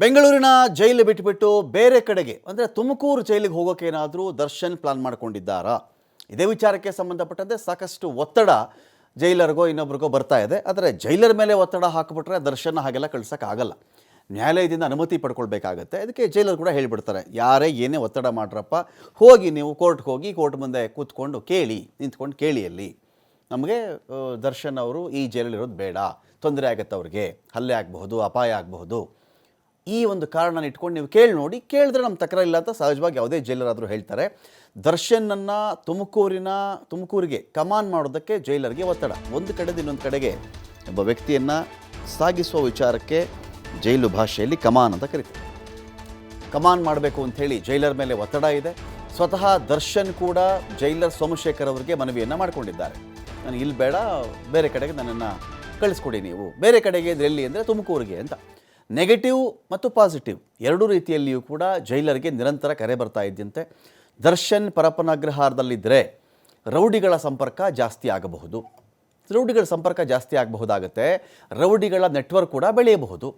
ಬೆಂಗಳೂರಿನ ಜೈಲು ಬಿಟ್ಟುಬಿಟ್ಟು ಬೇರೆ ಕಡೆಗೆ, ಅಂದರೆ ತುಮಕೂರು ಜೈಲಿಗೆ ಹೋಗೋಕೆ ಏನಾದರೂ ದರ್ಶನ್ ಪ್ಲಾನ್ ಮಾಡಿಕೊಂಡಿದ್ದಾರಾ? ಇದೇ ವಿಚಾರಕ್ಕೆ ಸಂಬಂಧಪಟ್ಟಂತೆ ಸಾಕಷ್ಟು ಒತ್ತಡ ಜೈಲರ್ಗೋ ಇನ್ನೊಬ್ರಿಗೋ ಬರ್ತಾ ಇದೆ. ಆದರೆ ಜೈಲರ್ ಮೇಲೆ ಒತ್ತಡ ಹಾಕಿಬಿಟ್ರೆ ದರ್ಶನ್ ಹಾಗೆಲ್ಲ ಕಳ್ಸೋಕ್ಕಾಗಲ್ಲ ನ್ಯಾಯಾಲಯದಿಂದ ಅನುಮತಿ ಪಡ್ಕೊಳ್ಬೇಕಾಗತ್ತೆ. ಅದಕ್ಕೆ ಜೈಲರ್ ಕೂಡ ಹೇಳಿಬಿಡ್ತಾರೆ, ಯಾರೇ ಏನೇ ಒತ್ತಡ ಮಾಡ್ರಪ್ಪ, ಹೋಗಿ ನೀವು ಕೋರ್ಟ್ಗೆ ಹೋಗಿ, ಕೋರ್ಟ್ ಮುಂದೆ ಕೂತ್ಕೊಂಡು ಕೇಳಿ, ನಿಂತ್ಕೊಂಡು ಕೇಳಿ ಅಲ್ಲಿ. ನಮಗೆ ದರ್ಶನ್ ಅವರು ಈ ಜೈಲಲ್ಲಿರೋದು ಬೇಡ. ತೊಂದರೆ ಆಗುತ್ತೆ ಅವ್ರಿಗೆ. ಹಲ್ಲೆ ಆಗಬಹುದು, ಅಪಾಯ ಆಗಬಹುದು. ಈ ಒಂದು ಕಾರಣನ ಇಟ್ಕೊಂಡು ನೀವು ಕೇಳಿ ನೋಡಿ, ಕೇಳಿದ್ರೆ ನಮ್ಮ ತಕರ ಇಲ್ಲ ಅಂತ ಸಹಜವಾಗಿ ಯಾವುದೇ ಜೈಲರಾದರೂ ಹೇಳ್ತಾರೆ. ದರ್ಶನನ್ನು ತುಮಕೂರಿನ, ತುಮಕೂರಿಗೆ ಕಮಾನ್ ಮಾಡೋದಕ್ಕೆ ಜೈಲರ್ಗೆ ಒತ್ತಡ. ಒಂದು ಕಡೆದು ಇನ್ನೊಂದು ಕಡೆಗೆ ಒಬ್ಬ ವ್ಯಕ್ತಿಯನ್ನು ಸಾಗಿಸುವ ವಿಚಾರಕ್ಕೆ ಜೈಲು ಭಾಷೆಯಲ್ಲಿ ಕಮಾನ್ ಅಂತ ಕರೀತಾರೆ. ಕಮಾನ್ ಮಾಡಬೇಕು ಅಂಥೇಳಿ ಜೈಲರ್ ಮೇಲೆ ಒತ್ತಡ ಇದೆ. ಸ್ವತಃ ದರ್ಶನ್ ಕೂಡ ಜೈಲರ್ ಸೋಮಶೇಖರ್ ಅವರಿಗೆ ಮನವಿಯನ್ನು ಮಾಡಿಕೊಂಡಿದ್ದಾರೆ. ನಾನು ಇಲ್ಲಿ ಬೇಡ, ಬೇರೆ ಕಡೆಗೆ ನನ್ನನ್ನು ಕಳಿಸ್ಕೊಡಿ ನೀವು. ಬೇರೆ ಕಡೆಗೆ ಎಲ್ಲಿ ಅಂದರೆ ತುಮಕೂರಿಗೆ ಅಂತ. ನೆಗೆಟಿವ್ ಮತ್ತು ಪಾಸಿಟಿವ್ ಎರಡೂ ರೀತಿಯಲ್ಲಿಯೂ ಕೂಡ ಜೈಲರ್ಗೆ ನಿರಂತರ ಕರೆ ಬರ್ತಾ ಇದ್ದಂತೆ ದರ್ಶನ್ ಪರಪನಗ್ರಹಾರದಲ್ಲಿದ್ದರೆ ರೌಡಿಗಳ ಸಂಪರ್ಕ ಜಾಸ್ತಿ ಆಗಬಹುದು. ರೌಡಿಗಳ ಸಂಪರ್ಕ ಜಾಸ್ತಿ ಆಗಬಹುದಾಗತ್ತೆ. ರೌಡಿಗಳ ನೆಟ್ವರ್ಕ್ ಕೂಡ ಬೆಳೆಯಬಹುದು.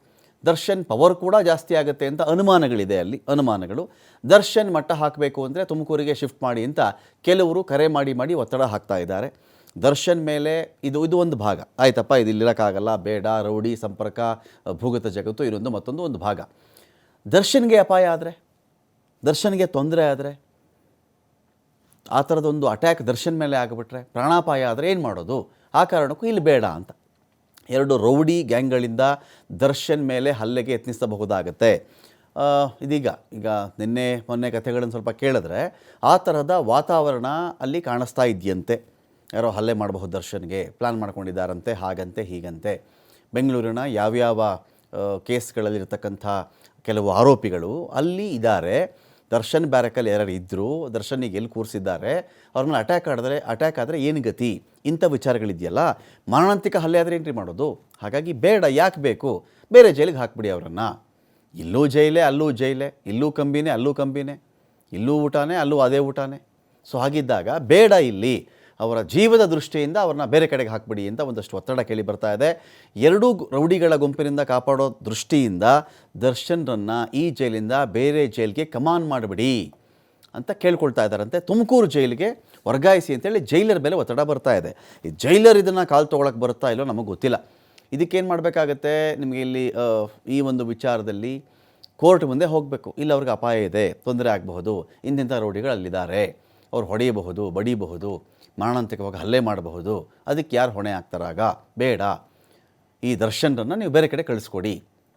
ದರ್ಶನ್ ಪವರ್ ಕೂಡ ಜಾಸ್ತಿ ಆಗುತ್ತೆ ಅಂತ ಅನುಮಾನಗಳಿದೆ ಅಲ್ಲಿ, ಅನುಮಾನಗಳು. ದರ್ಶನ್ ಮಟ್ಟ ಹಾಕಬೇಕು ಅಂದರೆ ತುಮಕೂರಿಗೆ ಶಿಫ್ಟ್ ಮಾಡಿ ಅಂತ ಕೆಲವರು ಕರೆ ಮಾಡಿ ಮಾಡಿ ಒತ್ತಡ ಹಾಕ್ತಾ ಇದ್ದಾರೆ. ದರ್ಶನ್ ಮೇಲೆ ಇದು ಇದು ಒಂದು ಭಾಗ. ಆಯ್ತಪ್ಪ, ಇದು ಇಲ್ಲಿರೋಕ್ಕಾಗಲ್ಲ, ಬೇಡ, ರೌಡಿ, ಸಂಪರ್ಕ ಭೂಗತ ಜಗತ್ತು ಇದೊಂದು ಮತ್ತೊಂದು ಒಂದು ಭಾಗ. ದರ್ಶನ್ಗೆ ಅಪಾಯ ಆದರೆ? ದರ್ಶನ್ಗೆ ತೊಂದರೆ ಆದರೆ? ಆ ಥರದೊಂದು ಅಟ್ಯಾಕ್ ದರ್ಶನ್ ಮೇಲೆ ಆಗಿಬಿಟ್ರೆ ಪ್ರಾಣಾಪಾಯ ಆದರೆ ಏನು ಮಾಡೋದು? ಆ ಕಾರಣಕ್ಕೂ ಇಲ್ಲಿ ಬೇಡ ಅಂತ. ಎರಡು ರೌಡಿ ಗ್ಯಾಂಗ್ಗಳಿಂದ ದರ್ಶನ್ ಮೇಲೆ ಹಲ್ಲೆಗೆ ಯತ್ನಿಸಬಹುದಾಗತ್ತೆ. ಇದೀಗ, ಈಗ ನಿನ್ನೆ ಮೊನ್ನೆ ಕಥೆಗಳನ್ನು ಸ್ವಲ್ಪ ಕೇಳಿದ್ರೆ ಆ ಥರದ ವಾತಾವರಣ ಅಲ್ಲಿ ಕಾಣಿಸ್ತಾ ಇದೆಯಂತೆ. ಯಾರೋ ಹಲ್ಲೆ ಮಾಡಬಹುದು ದರ್ಶನ್ಗೆ ಪ್ಲ್ಯಾನ್ ಮಾಡ್ಕೊಂಡಿದ್ದಾರಂತೆ, ಹಾಗಂತೆ, ಹೀಗಂತೆ. ಬೆಂಗಳೂರಿನ ಯಾವ್ಯಾವ ಕೇಸ್ಗಳಲ್ಲಿ ಕೇಸ್ಗಳಲ್ಲಿರ್ತಕ್ಕಂಥ ಕೆಲವು ಆರೋಪಿಗಳು ಅಲ್ಲಿ ಇದ್ದಾರೆ. ದರ್ಶನ್ ಬ್ಯಾರಕಲ್ಲಿ ಯಾರು ಇದ್ದರು ದರ್ಶನಿಗೆ ಎಲ್ಲಿ ಕೂರಿಸಿದ್ದಾರೆ ಅವ್ರನ್ನ ಅಟ್ಯಾಕ್ ಆಡಿದ್ರೆ, ಅಟ್ಯಾಕ್ ಆದರೆ ಏನು ಗತಿ? ಇಂಥ ವಿಚಾರಗಳಿದೆಯಲ್ಲ, ಮಾರಣಾಂತಿಕ ಹಲ್ಲೆ ಆದರೆ ಏನ್ರಿ ಮಾಡೋದು? ಹಾಗಾಗಿ ಬೇಡ, ಯಾಕೆ ಬೇಕು? ಬೇರೆ ಜೈಲಿಗೆ ಹಾಕ್ಬಿಡಿ ಅವರನ್ನು. ಇಲ್ಲೂ ಜೈಲೇ, ಅಲ್ಲೂ ಜೈಲೇ, ಇಲ್ಲೂ ಕಂಬಿನೇ, ಅಲ್ಲೂ ಕಂಬಿನೇ, ಇಲ್ಲೂ ಊಟನೇ, ಅಲ್ಲೂ ಅದೇ ಊಟನೇ. ಸೊ ಹಾಗಿದ್ದಾಗ ಬೇಡ ಇಲ್ಲಿ. ಅವರ ಜೀವದ ದೃಷ್ಟಿಯಿಂದ ಅವ್ರನ್ನ ಬೇರೆ ಕಡೆಗೆ ಹಾಕ್ಬಿಡಿ ಅಂತ ಒಂದಷ್ಟು ಒತ್ತಡ ಕೇಳಿ ಬರ್ತಾ ಇದೆ. ಎರಡೂ ರೌಡಿಗಳ ಗುಂಪಿನಿಂದ ಕಾಪಾಡೋ ದೃಷ್ಟಿಯಿಂದ ದರ್ಶನ್ರನ್ನು ಈ ಜೈಲಿಂದ ಬೇರೆ ಜೈಲಿಗೆ ಕಮಾನ್ ಮಾಡಿಬಿಡಿ ಅಂತ ಕೇಳ್ಕೊಳ್ತಾ ಇದ್ದಾರಂತೆ. ತುಮಕೂರು ಜೈಲಿಗೆ ವರ್ಗಾಯಿಸಿ ಅಂತೇಳಿ ಜೈಲರ್ ಮೇಲೆ ಒತ್ತಡ ಬರ್ತಾ ಇದೆ. ಈ ಜೈಲರ್ ಇದನ್ನು ಕಾಲು ತೊಗೊಳಕ್ಕೆ ಬರುತ್ತಾ ಇಲ್ಲೋ ನಮಗೆ ಗೊತ್ತಿಲ್ಲ. ಇದಕ್ಕೇನು ಮಾಡಬೇಕಾಗತ್ತೆ? ನಿಮಗೆ ಇಲ್ಲಿ ಈ ಒಂದು ವಿಚಾರದಲ್ಲಿ ಕೋರ್ಟ್ ಮುಂದೆ ಹೋಗಬೇಕು. ಇಲ್ಲಿ ಅವ್ರಿಗೆ ಅಪಾಯ ಇದೆ, ತೊಂದರೆ ಆಗಬಹುದು. ಇಂತಿಂಥ ರೌಡಿಗಳು ಅಲ್ಲಿದ್ದಾರೆ ಅವ್ರು ಹೊಡೆಯಬಹುದು, ಬಡಿಬಹುದು, ಮರಣಾಂತಿಕವಾಗಿ ಹಲ್ಲೆ ಮಾಡಬಹುದು, ಅದಕ್ಕೆ ಯಾರು ಹೊಣೆ ಆಗ್ತಾರಾಗ ಬೇಡ. ಈ ದರ್ಶನರನ್ನು ನೀವು ಬೇರೆ ಕಡೆ ಕಳಿಸ್ಕೊಡಿ.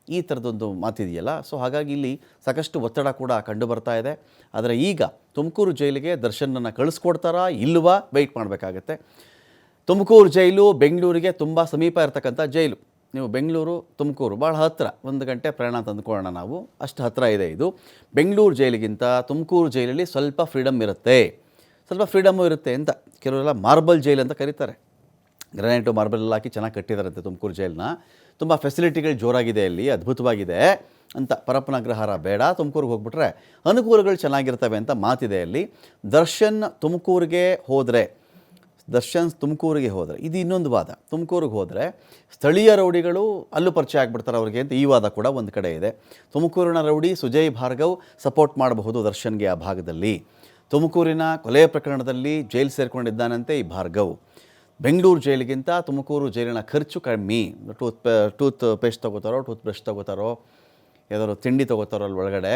ಈ ಥರದೊಂದು ಮಾತಿದೆಯಲ್ಲ, ಸೊ ಹಾಗಾಗಿ ಇಲ್ಲಿ ಸಾಕಷ್ಟು ಒತ್ತಡ ಕೂಡ ಕಂಡು ಬರ್ತಾ ಇದೆ. ಆದರೆ ಈಗ ತುಮಕೂರು ಜೈಲಿಗೆ ದರ್ಶನನ್ನು ಕಳಿಸ್ಕೊಡ್ತಾರಾ ಇಲ್ಲವಾ ವೆಯ್ಟ್ ಮಾಡಬೇಕಾಗತ್ತೆ. ತುಮಕೂರು ಜೈಲು ಬೆಂಗಳೂರಿಗೆ ತುಂಬ ಸಮೀಪ ಇರತಕ್ಕಂಥ ಜೈಲು. ನೀವು ಬೆಂಗಳೂರು, ತುಮಕೂರು ಭಾಳ ಹತ್ತಿರ ಒಂದು ಗಂಟೆ ಪ್ರಯಾಣ ತಂದುಕೊಳ್ಳೋಣ ನಾವು. ಅಷ್ಟು ಹತ್ತಿರ ಇದೆ ಇದು. ಬೆಂಗಳೂರು ಜೈಲಿಗಿಂತ ತುಮಕೂರು ಜೈಲಲ್ಲಿ ಸ್ವಲ್ಪ ಫ್ರೀಡಮ್ ಇರುತ್ತೆ. ಸ್ವಲ್ಪ ಫ್ರೀಡಮ್ಮು ಇರುತ್ತೆ ಅಂತ ಕೆಲವರೆಲ್ಲ ಮಾರ್ಬಲ್ ಜೈಲ್ ಅಂತ ಕರೀತಾರೆ. ಗ್ರಾನೈಟು ಮಾರ್ಬಲ್ ಎಲ್ಲ ಹಾಕಿ ಚೆನ್ನಾಗಿ ಕಟ್ಟಿದಾರಂತೆ ತುಮಕೂರು ಜೈಲನ್ನ ತುಂಬ ಫೆಸಿಲಿಟಿಗಳು ಜೋರಾಗಿದೆ ಅಲ್ಲಿ, ಅದ್ಭುತವಾಗಿದೆ ಅಂತ ಪರಪ್ಪನಗ್ರಹಾರ ಬೇಡ. ತುಮಕೂರಿಗೆ ಹೋಗ್ಬಿಟ್ರೆ ಅನುಕೂಲಗಳು ಚೆನ್ನಾಗಿರ್ತವೆ ಅಂತ ಮಾತಿದೆ ಅಲ್ಲಿ. ದರ್ಶನ್ ತುಮಕೂರಿಗೆ ಹೋದರೆ, ದರ್ಶನ್ ತುಮಕೂರಿಗೆ ಹೋದರೆ, ಇದು ಇನ್ನೊಂದು ವಾದ. ತುಮಕೂರಿಗೆ ಹೋದರೆ ಸ್ಥಳೀಯ ರೌಡಿಗಳು ಅಲ್ಲೂ ಪರಿಚಯ ಆಗ್ಬಿಡ್ತಾರೆ ಅವ್ರಿಗೆ ಅಂತ ಈ ವಾದ ಕೂಡ ಒಂದು ಕಡೆ ಇದೆ. ತುಮಕೂರಿನ ರೌಡಿ ಸುಜಯ್ ಭಾರ್ಗವ್ ಸಪೋರ್ಟ್ ಮಾಡಬಹುದು ದರ್ಶನ್ಗೆ ಆ ಭಾಗದಲ್ಲಿ. ತುಮಕೂರಿನ ಕೊಲೆ ಪ್ರಕರಣದಲ್ಲಿ ಜೈಲು ಸೇರಿಕೊಂಡಿದ್ದಾನಂತೆ ಈ ಭಾರ್ಗವ್. ಬೆಂಗಳೂರು ಜೈಲಿಗಿಂತ ತುಮಕೂರು ಜೈಲಿನ ಖರ್ಚು ಕಮ್ಮಿ. ಟೂತ್ ಪೇ, ಟೂತ್ ಪೇಸ್ಟ್ ತೊಗೋತಾರೋ, ಟೂತ್ ಬ್ರಷ್ ತೊಗೋತಾರೋ, ಯಾವ್ದಾದ್ರು ತಿಂಡಿ ತೊಗೋತಾರೋ ಅಲ್ಲಿ ಒಳಗಡೆ,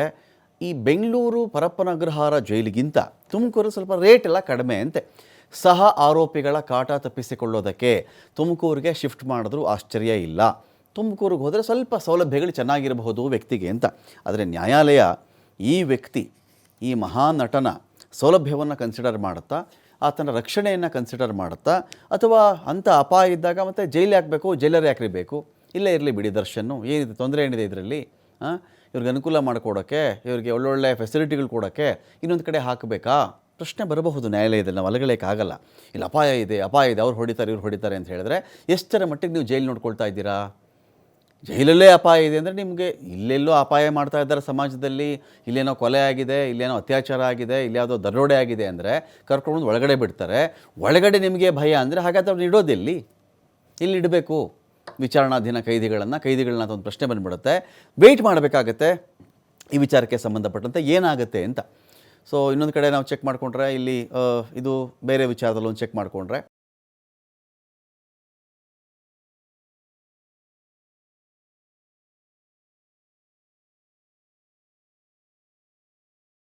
ಈ ಬೆಂಗಳೂರು ಪರಪ್ಪನಗ್ರಹಾರ ಜೈಲಿಗಿಂತ ತುಮಕೂರು ಸ್ವಲ್ಪ ರೇಟ್ ಎಲ್ಲ ಕಡಿಮೆ ಅಂತೆ. ಸಹ ಆರೋಪಿಗಳ ಕಾಟ ತಪ್ಪಿಸಿಕೊಳ್ಳೋದಕ್ಕೆ ತುಮಕೂರಿಗೆ ಶಿಫ್ಟ್ ಮಾಡಿದ್ರೂ ಆಶ್ಚರ್ಯ ಇಲ್ಲ. ತುಮಕೂರಿಗೆ ಹೋದರೆ ಸ್ವಲ್ಪ ಸೌಲಭ್ಯಗಳು ಚೆನ್ನಾಗಿರಬಹುದು ವ್ಯಕ್ತಿಗೆ ಅಂತ. ಆದರೆ ನ್ಯಾಯಾಲಯ ಈ ವ್ಯಕ್ತಿ, ಈ ಮಹಾನಟನ ಸೌಲಭ್ಯವನ್ನು ಕನ್ಸಿಡರ್ ಮಾಡುತ್ತಾ, ಆತನ ರಕ್ಷಣೆಯನ್ನು ಕನ್ಸಿಡರ್ ಮಾಡುತ್ತಾ, ಅಥವಾ ಅಂಥ ಅಪಾಯ ಇದ್ದಾಗ ಮತ್ತೆ ಜೈಲು ಹಾಕಬೇಕು, ಜೈಲರ್ ಯಾಕ್ರಿ ಬೇಕು ಇಲ್ಲೇ ಇರಲಿ ಬಿಡಿ ದರ್ಶನ್ನು, ಏನಿದೆ ತೊಂದರೆ ಏನಿದೆ ಇದರಲ್ಲಿ ಇವ್ರಿಗೆ ಅನುಕೂಲ ಮಾಡಿಕೊಡೋಕ್ಕೆ ಇವ್ರಿಗೆ ಒಳ್ಳೊಳ್ಳೆ ಫೆಸಿಲಿಟಿಗಳು ಕೊಡೋಕ್ಕೆ ಇನ್ನೊಂದು ಕಡೆ ಹಾಕಬೇಕಾ? ಪ್ರಶ್ನೆ ಬರಬಹುದು ನ್ಯಾಯಾಲಯದಲ್ಲಿ, ನಾವು ಅಲಗಳೇಕಾಗಲ್ಲ ಇಲ್ಲಿ, ಅಪಾಯ ಇದೆ ಅಪಾಯ ಇದೆ, ಅವ್ರು ಹೊಡಿತಾರೆ, ಇವ್ರು ಹೊಡಿತಾರೆ ಅಂತ ಹೇಳಿದ್ರೆ, ಎಷ್ಟರ ಮಟ್ಟಿಗೆ ನೀವು ಜೈಲು ನೋಡ್ಕೊಳ್ತಾ ಇದ್ದೀರಾ? ಜೈಲಲ್ಲೇ ಅಪಾಯ ಇದೆ ಅಂದರೆ ನಿಮಗೆ ಇಲ್ಲೆಲ್ಲೋ ಅಪಾಯ ಮಾಡ್ತಾ ಇದ್ದಾರೆ ಸಮಾಜದಲ್ಲಿ. ಇಲ್ಲೇನೋ ಕೊಲೆ ಆಗಿದೆ, ಇಲ್ಲೇನೋ ಅತ್ಯಾಚಾರ ಆಗಿದೆ ಇಲ್ಲಿ ಯಾವುದೋ ದರೋಡೆ ಆಗಿದೆ ಅಂದರೆ ಕರ್ಕೊಂಡು ಒಳಗಡೆ ಬಿಡ್ತಾರೆ. ಒಳಗಡೆ ನಿಮಗೆ ಭಯ ಅಂದರೆ ಹಾಗಾದ್ರೆ ಅವ್ರನ್ನ ಇಡೋದೆಲ್ಲಿ ಇಲ್ಲಿ ಇಡಬೇಕು. ವಿಚಾರಣಾಧೀನ ಕೈದಿಗಳನ್ನು, ಕೈದಿಗಳನ್ನ ಅಂತ ಒಂದು ಪ್ರಶ್ನೆ ಬಂದ್ಬಿಡುತ್ತೆ. ವೆಯ್ಟ್ ಮಾಡಬೇಕಾಗತ್ತೆ. ಈ ವಿಚಾರಕ್ಕೆ ಸಂಬಂಧಪಟ್ಟಂತೆ ಏನಾಗುತ್ತೆ ಅಂತ. ಸೊ ಇನ್ನೊಂದು ಕಡೆ ನಾವು ಚೆಕ್ ಮಾಡಿಕೊಂಡ್ರೆ, ಇಲ್ಲಿ ಇದು ಬೇರೆ ವಿಚಾರದಲ್ಲಿ ಒಂದು ಚೆಕ್ ಮಾಡಿಕೊಂಡ್ರೆ.